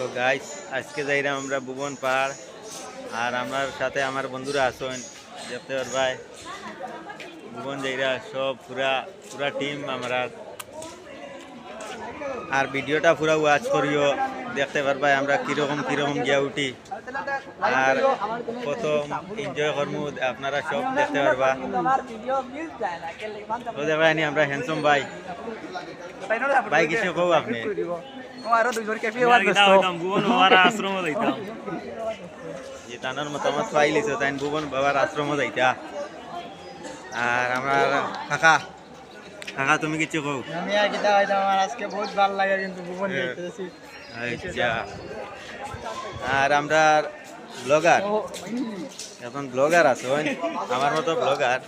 তো গাইস আজকে যাইলাম আমরা ভুবন পাহাড়, আর আমার সাথে আমার বন্ধুরা আসেন দেখতে পারবাই ভুবন যাইরা সব পুরা পুরা টিম আমরা। আর ভিডিওটা পুরা ওয়াচ করিও, দেখতে পারবাই আমরা কীরকম কীরকম গিয়া উঠি। আর কত এনজয় করব আপনারা সব দেখতে পারবা। তো আমরা হ্যান্ডসম ভাই। ভাই, কিছু কও আপনি? যে তানোর মতামত পাইলিছ তাই ভুবন বাবার আশ্রম যাইতা আর আমার কাকা কাকা তুমি কিছু কও আমি আর কিতা হইতাম আমার আজকে বহুত ভালো লাগে কিন্তু ভুবন যাইতেছি আচ্ছা আর আমরা ব্লগার এখন ব্লগার আছেন আমার মতো ব্লগার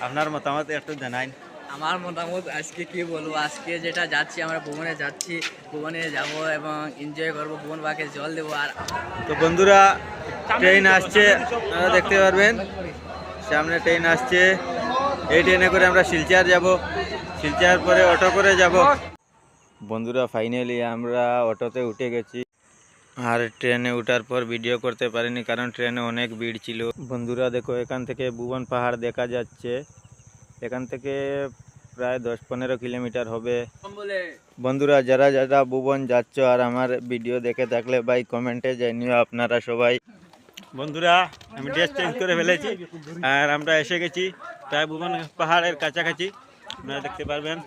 আপনার মতামত একটু জানাইন আমার মতামত আজকে কি বলব? আজকে যেটা যাচ্ছি, আমরা ভুবনে যাচ্ছি। ভুবনে যাব এবং এনজয় করব, ভুবন বাকে জল দেবো। আর তো বন্ধুরা ট্রেন আসছে, আপনারা দেখতে পারবেন। সামনে ট্রেন আসছে। এই ট্রেনে করে আমরা শিলচার যাব। শিলচার পরে অটো করে যাব। বন্ধুরা ফাইনালি আমরা অটোতে উঠে গেছি। আর ট্রেনে ওঠার পর ভিডিও করতে পারিনি, কারণ ট্রেনে অনেক ভিড় ছিল। বন্ধুরা, দেখো, এখান থেকে ভুবন পাহাড় দেখা যাচ্ছে। এখান থেকে প্রায় দশ পনেরো কিলোমিটার হবে। বন্ধুরা যারা যারা ভুবন যাচ্ছ আর আমার ভিডিও দেখে থাকলে ভাই কমেন্টে জানিও আপনারা সবাই। বন্ধুরা আমি ড্রেস চেঞ্জ করে ফেলেছি আর আমরা এসে গেছি প্রায় ভুবন পাহাড়ের কাছাকাছি। আপনারা দেখতে পারবেন।